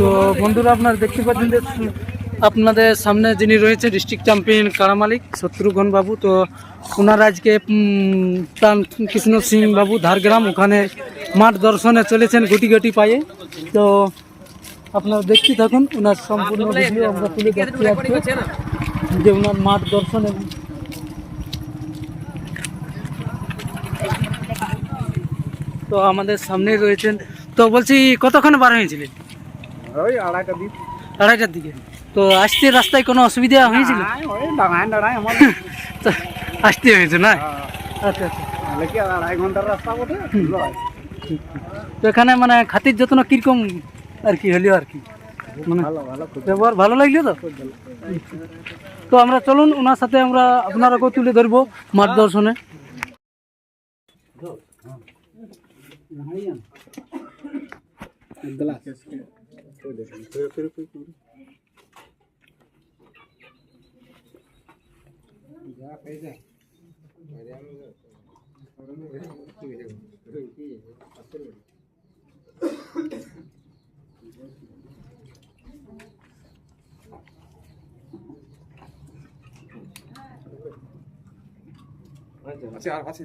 তো বন্ধুরা আপনারা দেখতে পাচ্ছেন যে আপনাদের সামনে যিনি রয়েছে ডিস্ট্রিক্ট চ্যাম্পিয়ন কারা মালিক? শত্রুঘ্ন বাবু। তো ওনার আজকে প্রাণ কৃষ্ণ সিং বাবু ধারগ্রাম, ওখানে মাঠ দর্শনে চলেছেন গুটি গুটি পায়ে। তো আপনারা দেখতে থাকুন ওনার সম্পূর্ণ আমরা তুলে যে ওনার মাঠ দর্শনে। তো আমাদের সামনেই রয়েছেন তো বলছি কতক্ষণ বার হয়েছিলেন ওই আড়াইটা দিন আড়াইটার দিকে। তো আসতে রাস্তায় কোনো অসুবিধা হয়েছিল? আসতে হয়েছে না আচ্ছা আচ্ছা। আড়াই ঘণ্টার রাস্তা বটে? তো এখানে মানে খাতির যত্ন কীরকম আর কি হলো আর কি? মানে ব্যবহার ভালো। লাগল তো? তো আমরা চলুন ওনার সাথে আমরা আপনারাকেও তুলে ধরবো মাঠ দর্শনে Ayan. Nagdala. Pero, pero, Masih, masih.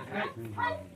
What?